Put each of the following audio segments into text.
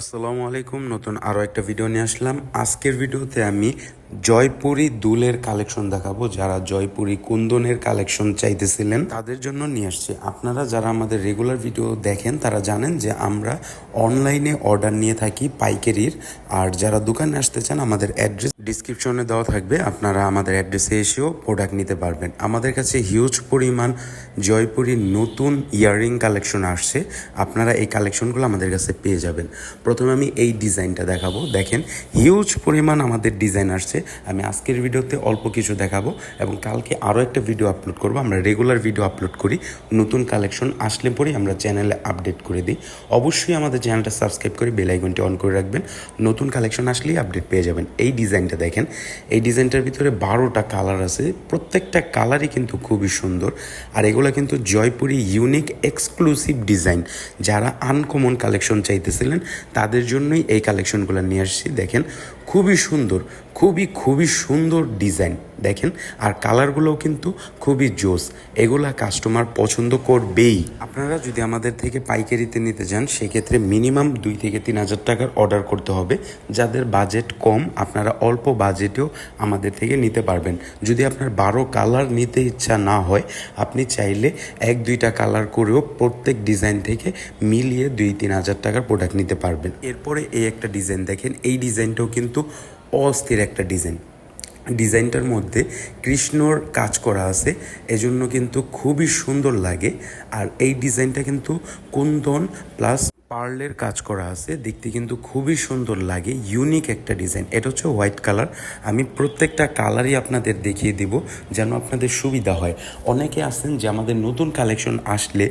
আসসালামু আলাইকুম, নতুন আরও একটা ভিডিও নিয়ে আসলাম। আজকের ভিডিওতে আমি জয়পুরি দুলের কালেকশন দেখাবো। যারা জয়পুরি কুন্দনের কালেকশন চাইতেছিলেন, তাদের জন্য নিয়ে আসছি। আপনারা যারা আমাদের রেগুলার ভিডিও দেখেন, তারা জানেন যে আমরা অনলাইনে অর্ডার নিয়ে থাকি পাইকারির। আর যারা দোকানে আসতে চান, আমাদের অ্যাড্রেস ডিসক্রিপশনে দেওয়া থাকবে, আপনারা আমাদের অ্যাড্রেসে এসেও প্রোডাক্ট নিতে পারবেন। আমাদের কাছে হিউজ পরিমাণ জয়পুরি নতুন ইয়াররিং কালেকশন আসছে। আপনারা এই কালেকশনগুলো আমাদের কাছে পেয়ে যাবেন। প্রথমে আমি এই ডিজাইনটা দেখাবো। দেখেন হিউজ পরিমাণ আমাদের ডিজাইন আসছে। আমি আজকের ভিডিওতে অল্প কিছু দেখাবো এবং কালকে আরও একটা ভিডিও আপলোড করব। আমরা রেগুলার ভিডিও আপলোড করি। নতুন কালেকশন আসলে পরেই আমরা চ্যানেলে আপডেট করে দিই। অবশ্যই আমাদের চ্যানেলটা সাবস্ক্রাইব করে বেল আইকনটি অন করে রাখবেন। নতুন কালেকশন আসলেই আপডেট পেয়ে যাবেন। এই ডিজাইনটা দেখেন, এই ডিজাইনটার ভিতরে বারোটা কালার আছে। প্রত্যেকটা কালারই কিন্তু খুবই সুন্দর। আর এগুলো কিন্তু জয়পুরি ইউনিক এক্সক্লুসিভ ডিজাইন। যারা আনকমন কালেকশন চাইতেছিলেন, তাদের জন্যই এই কালেকশনগুলো নিয়ে আসছি। দেখেন, খুবই সুন্দর, খুবই খুবই সুন্দর ডিজাইন। দেখেন, আর কালারগুলোও কিন্তু খুবই জোস। এগুলা কাস্টমার পছন্দ করবেই। আপনারা যদি আমাদের থেকে পাইকারিতে নিতে চান সেক্ষেত্রে মিনিমাম দুই থেকে তিন হাজার টাকার অর্ডার করতে হবে। যাদের বাজেট কম, আপনারা অল্প বাজেটেও আমাদের থেকে নিতে পারবেন। যদি আপনার বারো কালার নিতে ইচ্ছা না হয়, আপনি চাইলে এক দুইটা কালার করেও প্রত্যেক ডিজাইন থেকে মিলিয়ে দুই, তিন হাজার টাকার প্রোডাক্ট নিতে পারবেন। এরপরে এই একটা ডিজাইন দেখেন, এই ডিজাইনটাও কিন্তু অস্থির একটা ডিজাইন ডিজাইনটার মধ্যে কৃষ্ণর কাজ করা আছে, এজন্য কিন্তু খুবই সুন্দর লাগে। আর এই ডিজাইনটা কিন্তু কুন্দন প্লাস পার্লের কাজ করা আছে, দেখতে কিন্তু খুবই সুন্দর লাগে ইউনিক একটা ডিজাইন এটা হচ্ছে হোয়াইট কালার আমি প্রত্যেকটা কালারই আপনাদের দেখিয়ে দিব, যেন আপনাদের সুবিধা হয়। অনেকে আছেন যে আমাদের নতুন কালেকশন আসলে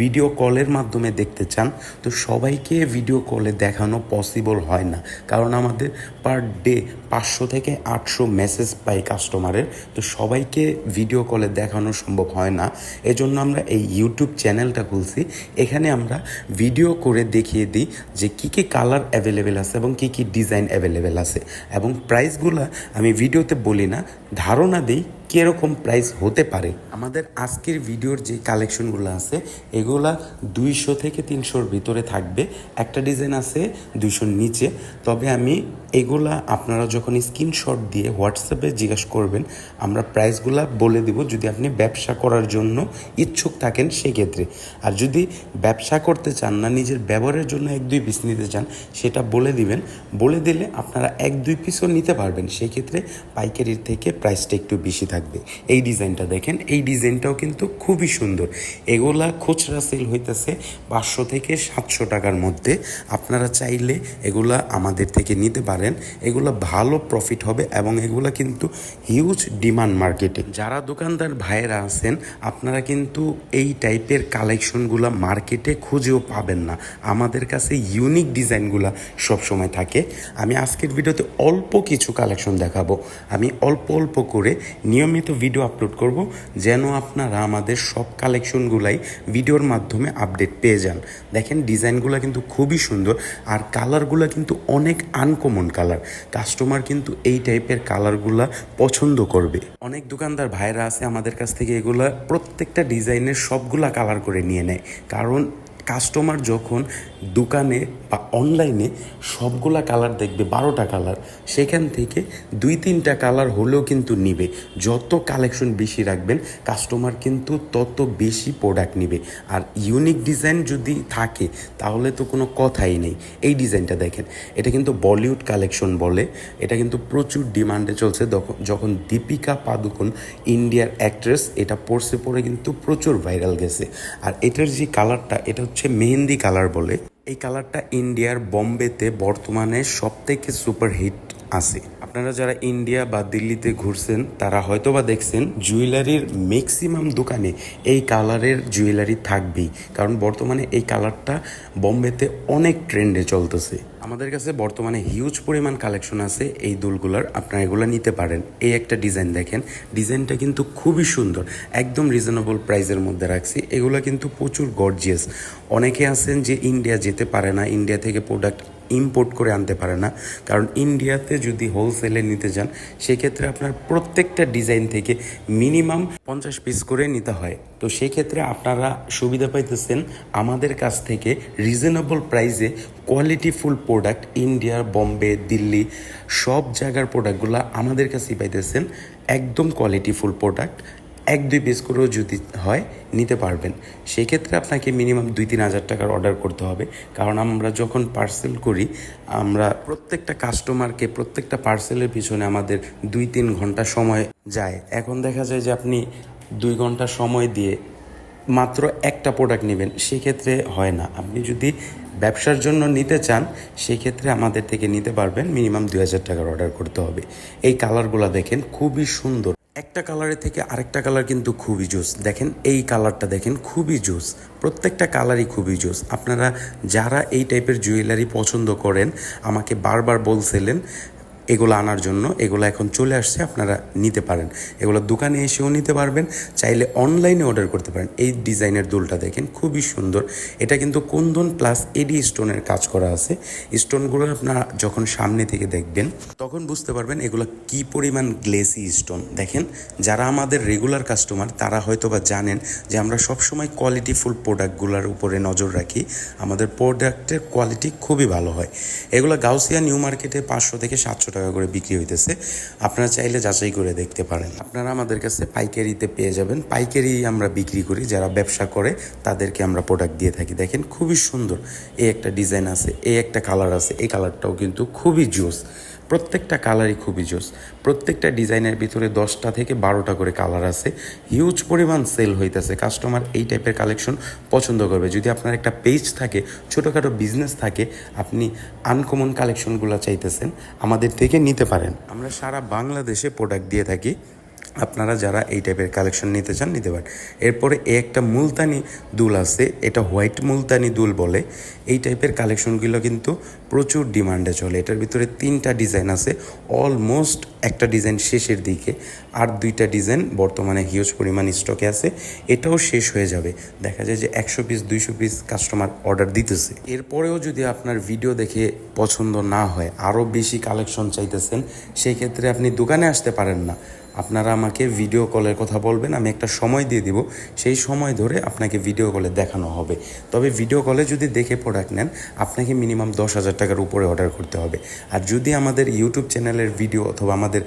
ভিডিও কলের মাধ্যমে দেখতে চান, তো সবাইকে ভিডিও কলে দেখানো পসিবল হয় না। কারণ আমাদের পার ডে পাঁচশো থেকে আটশো মেসেজ পাই কাস্টমারের তো সবাইকে ভিডিও কলে দেখানো সম্ভব হয় না। এজন্য আমরা এই ইউটিউব চ্যানেলটা খুলছি। এখানে আমরা ভিডিও করে দেখিয়ে দিই যে কী কী কালার অ্যাভেলেবেল আছে এবং কী কী ডিজাইন অ্যাভেলেবেল আছে। এবং প্রাইসগুলো আমি ভিডিওতে বলি না, ধারণা দিই কীরকম প্রাইস হতে পারে? আমাদের আজকের ভিডিওর যে কালেকশনগুলো আছে, এগুলা দুইশো থেকে তিনশোর ভিতরে থাকবে। একটা ডিজাইন আছে দুইশোর নিচে। তবে আমি এগুলা আপনারা যখন স্ক্রিনশট দিয়ে হোয়াটসঅ্যাপে জিজ্ঞাসা করবেন, আমরা প্রাইসগুলা বলে দিব। যদি আপনি ব্যবসা করার জন্য ইচ্ছুক থাকেন, সেক্ষেত্রে। আর যদি ব্যবসা করতে চান না, নিজের ব্যবহারের জন্য এক দুই পিস নিতে চান, সেটা বলে দিবেন। বলে দিলে আপনারা এক দুই পিসও নিতে পারবেন। সেক্ষেত্রে পাইকারির থেকে প্রাইসটা একটু বেশি থাকবে। এই ডিজাইনটা দেখেন, এই ডিজাইনটাও কিন্তু খুবই সুন্দর। এগুলা খুচরা সেল হইতেছে পাঁচশো থেকে সাতশো টাকার মধ্যে। আপনারা চাইলে এগুলা আমাদের থেকে নিতে পারেন। এগুলো ভালো প্রফিট হবে এবং এগুলা কিন্তু হিউজ ডিমান্ড মার্কেটে যারা দোকানদার ভাইয়েরা আছেন, আপনারা কিন্তু এই টাইপের কালেকশনগুলো মার্কেটে খুঁজেও পাবেন না। আমাদের কাছে ইউনিক ডিজাইনগুলো সবসময় থাকে। আমি আজকের ভিডিওতে অল্প কিছু কালেকশন দেখাবো। আমি অল্প অল্প করে নিয়মিত ভিডিও আপলোড করব, যেন আপনারা আমাদের সব কালেকশনগুলাই ভিডিওর মাধ্যমে আপডেট পেয়ে যান। দেখেন ডিজাইনগুলো কিন্তু খুবই সুন্দর, আর কালারগুলো কিন্তু অনেক আনকমন কালার কাস্টমার কিন্তু এই টাইপের কালারগুলা পছন্দ করবে। অনেক দোকানদার ভাইরা আছে, আমাদের কাছ থেকে এগুলা প্রত্যেকটা ডিজাইনের সবগুলা কালার করে নিয়ে নেয়। কারণ কাস্টমার যখন দোকানে বা অনলাইনে সবগুলা কালার দেখবে, বারোটা কালার সেখান থেকে দুই, তিনটা কালার হলেও কিন্তু নিবে। যত কালেকশন বেশি রাখবেন কাস্টমার কিন্তু তত বেশি প্রোডাক্ট নিবে। আর ইউনিক ডিজাইন যদি থাকে, তাহলে তো কোনো কথাই নেই। এই ডিজাইনটা দেখেন, এটা কিন্তু বলিউড কালেকশন বলে। এটা কিন্তু প্রচুর ডিমান্ডে চলছে। যখন দীপিকা পাদুকোন ইন্ডিয়ার অ্যাক্ট্রেস এটা পড়ছে পরে কিন্তু প্রচুর ভাইরাল গেছে। আর এটার যে কালারটা এটা হচ্ছে মেহেন্দি কালার বলে। এই কালারটা ইন্ডিয়ার বম্বেতে বর্তমানে সবথেকে সুপার হিট আছে। আপনারা যারা ইন্ডিয়া বা দিল্লিতে ঘুরছেন, তারা হয়তো বা দেখছেন জুয়েলারির ম্যাক্সিমাম দোকানে এই কালারের জুয়েলারি থাকবেই। কারণ বর্তমানে এই কালারটা বম্বেতে অনেক ট্রেন্ডে চলতেছে। আমাদের কাছে বর্তমানে হিউজ পরিমাণ কালেকশন আছে এই দুলগুলার। আপনারা এগুলো নিতে পারেন। এই একটা ডিজাইন দেখেন। ডিজাইনটা কিন্তু খুবই সুন্দর। একদম রিজনেবল প্রাইসের মধ্যে রাখছি। এগুলো কিন্তু প্রচুর গর্জিয়াস অনেকে আছেন যে ইন্ডিয়া যেতে পারে না। ইন্ডিয়া থেকে প্রোডাক্ট ইম্পোর্ট করে আনতে পারে না। কারণ ইন্ডিয়াতে যদি হোলসেলে নিতে যান, সেক্ষেত্রে আপনার প্রত্যেকটা ডিজাইন থেকে মিনিমাম পঞ্চাশ পিস করে নিতে হয়। তো সেক্ষেত্রে আপনারা সুবিধা পাইতেছেন আমাদের কাছ থেকে রিজনেবল প্রাইসে qualityful product India Bombay Delhi সব জায়গার প্রোডাক্টগুলো আমাদের কাছেই পাইতেছেন। একদম কোয়ালিটিফুল প্রোডাক্ট এক, দুই পিস করেও যদি হয়, নিতে পারবেন। সেই ক্ষেত্রে আপনাকে মিনিমাম দুই, তিন হাজার টাকার অর্ডার করতে হবে। কারণ আমরা যখন পার্সেল করি, আমরা প্রত্যেকটা কাস্টমারকে প্রত্যেকটা পার্সেলের পিছনে আমাদের দুই, তিন ঘণ্টা সময় যায়। এখন দেখা যায় যে আপনি দুই ঘণ্টা সময় দিয়ে মাত্র একটা প্রোডাক্ট নেবেন, সেক্ষেত্রে হয় না। আপনি যদি ব্যবসার জন্য নিতে চান, সেক্ষেত্রে আমাদের থেকে নিতে পারবেন। মিনিমাম দুই হাজার টাকার অর্ডার করতে হবে। এই কালারগুলো দেখেন, খুবই সুন্দর। একটা কালারের থেকে আরেকটা কালার কিন্তু খুবই জোস দেখেন, এই কালারটা দেখেন, খুবই জোস প্রত্যেকটা কালারই খুবই জোস আপনারা যারা এই টাইপের জুয়েলারি পছন্দ করেন, আমাকে বারবার বলছিলেন এগুলো আনার জন্য, এগুলো এখন চলে আসছে, আপনারা নিতে পারেন। এগুলো দোকানে এসেও নিতে পারবেন, চাইলে অনলাইনে অর্ডার করতে পারেন। এই ডিজাইনের দুলটা দেখেন, খুবই সুন্দর। এটা কিন্তু কুন্দন প্লাস এডি স্টোনের কাজ করা আছে। স্টোনগুলো আপনারা যখন সামনে থেকে দেখবেন, তখন বুঝতে পারবেন এগুলো কি পরিমাণ গ্লেসি স্টোন দেখেন, যারা আমাদের রেগুলার কাস্টমার তারা হয়তো বা জানেন যে আমরা সবসময় কোয়ালিটিফুল প্রোডাক্টগুলোর উপরে নজর রাখি। আমাদের প্রোডাক্টের কোয়ালিটি খুবই ভালো হয়। এগুলো গাউসিয়া নিউ মার্কেটে পাঁচশো থেকে সাতশো টাকা করে বিক্রি হইতেছে, আপনারা চাইলে যাচাই করে দেখতে পারেন। আপনারা আমাদের কাছে পাইকারিতে পেয়ে যাবেন। পাইকারি আমরা বিক্রি করি, যারা ব্যবসা করে তাদেরকে আমরা প্রোডাক্ট দিয়ে থাকি। দেখেন, খুবই সুন্দর। এই একটা ডিজাইন আছে, এই একটা কালার আছে, এই কালারটাও কিন্তু খুবই জোস প্রত্যেকটা কালারই খুবই জোস। প্রত্যেকটা ডিজাইনের ভিতরে দশটা থেকে বারোটা করে কালার আছে। হিউজ পরিমাণ সেল হইতেছে। কাস্টমার এই টাইপের কালেকশন পছন্দ করবে। যদি আপনার একটা পেজ থাকে, ছোটোখাটো বিজনেস থাকে, আপনি আনকমন কালেকশনগুলো চাইতেছেন, আমাদের থেকে নিতে পারেন। আমরা সারা বাংলাদেশে প্রোডাক্ট দিয়ে থাকি। আপনারা যারা এই টাইপের কালেকশন নিতে চান, নিতে পারেন। এরপরে এ একটা মুলতানি দুল আছে, এটা হোয়াইট মুলতানি দুল বলে। এই টাইপের কালেকশনগুলো কিন্তু প্রচুর ডিমান্ডে চলে। এটার ভিতরে তিনটা ডিজাইন আছে অলমোস্ট একটা ডিজাইন শেষের দিকে, আর দুইটা ডিজাইন বর্তমানে হিউজ পরিমাণ স্টকে আছে। এটাও শেষ হয়ে যাবে। দেখা যায় যে একশো পিস দুইশো পিস কাস্টমার অর্ডার দিতেছে। এরপরেও যদি আপনার ভিডিও দেখে পছন্দ না হয়, আরও বেশি কালেকশন চাইতেছেন, সেই ক্ষেত্রে আপনি দোকানে আসতে পারেন না। আপনারা আমাকে ভিডিও কলের কথা বলবেন, আমি একটা সময় দিয়ে দিব, সেই সময় ধরে আপনাকে ভিডিও কলে দেখানো হবে। তবে ভিডিও কলে যদি দেখে প্রোডাক্ট নেন, আপনাকে মিনিমাম দশ হাজার টাকার উপরে অর্ডার করতে হবে। আর যদি আমাদের ইউটিউব চ্যানেলের ভিডিও অথবা আমাদের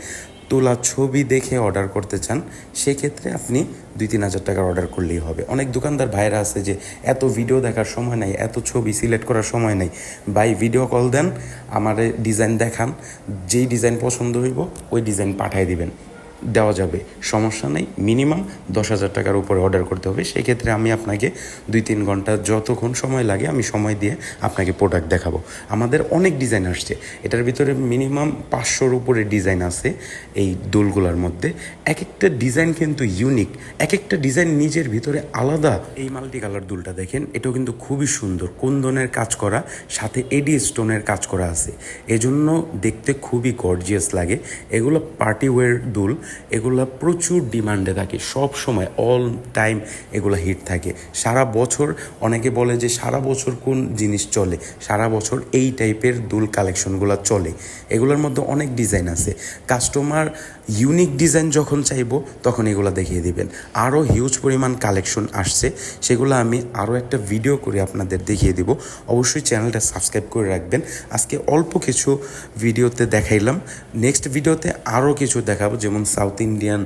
তোলা ছবি দেখে অর্ডার করতে চান, সেক্ষেত্রে আপনি দুই তিন হাজার টাকার অর্ডার করলেই হবে। অনেক দোকানদার ভাইরা আছে যে, এত ভিডিও দেখার সময় নাই, এত ছবি সিলেক্ট করার সময় নাই। ভাই ভিডিও কল দেন, আমার ডিজাইন দেখান, যেই ডিজাইন পছন্দ হইব, ওই ডিজাইন পাঠিয়ে দিবেন। দেওয়া যাবে। সমস্যা নেই, মিনিমাম দশ হাজার টাকার উপরে অর্ডার করতে হবে। সেক্ষেত্রে আমি আপনাকে দুই তিন ঘণ্টা যতক্ষণ সময় লাগে আমি সময় দিয়ে আপনাকে প্রোডাক্ট দেখাবো। আমাদের অনেক ডিজাইন আসছে। এটার ভিতরে মিনিমাম পাঁচশোর উপরে ডিজাইন আছে এই দোলগুলোর মধ্যে। এক একটা ডিজাইন কিন্তু ইউনিক এক একটা ডিজাইন নিজের ভিতরে আলাদা। এই মাল্টি কালার দুলটা দেখেন, এটাও কিন্তু খুবই সুন্দর। কুন্দনের কাজ করা, সাথে এডি স্টোনের কাজ করা আছে। এজন্য দেখতে খুবই গর্জিয়াস লাগে। এগুলো পার্টি ওয়্যার দুল। এগুলো প্রচুর ডিমান্ডে থাকে। সব সময় অল টাইম এগুলো হিট থাকে। সারা বছর, অনেকে বলে যে সারা বছর কোন জিনিস চলে? সারা বছর এই টাইপের দুল কালেকশনগুলো চলে। এগুলোর মধ্যে অনেক ডিজাইন আছে। কাস্টমার ইউনিক ডিজাইন যখন চাইব, তখন এগুলো দেখিয়ে দিবেন। আরও হিউজ পরিমাণ কালেকশন আসছে। সেগুলো আমি আরও একটা ভিডিও করে আপনাদের দেখিয়ে দিব। অবশ্যই চ্যানেলটা সাবস্ক্রাইব করে রাখবেন। আজকে অল্প কিছু ভিডিওতে দেখাইলাম। নেক্সট ভিডিওতে আরও কিছু দেখাবো, যেমন সাউথ ইন্ডিয়ান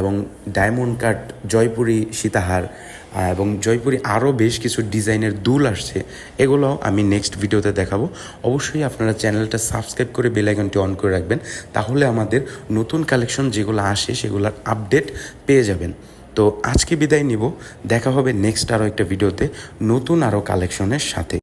এবং ডায়মন্ড কাট, জয়পুরি সীতাহার এবং জয়পুরি আরও বেশ কিছু ডিজাইনের দুল আসছে এগুলো আমি নেক্সট ভিডিওতে দেখাবো। অবশ্যই আপনারা চ্যানেলটা সাবস্ক্রাইব করে বেল আইকনটি অন করে রাখবেন, তাহলে আমাদের নতুন কালেকশন যেগুলো আসে সেগুলোর আপডেট পেয়ে যাবেন। তো আজকে বিদায় নিব, দেখা হবে নেক্সট আরও একটা ভিডিওতে নতুন আরও কালেকশনের সাথে।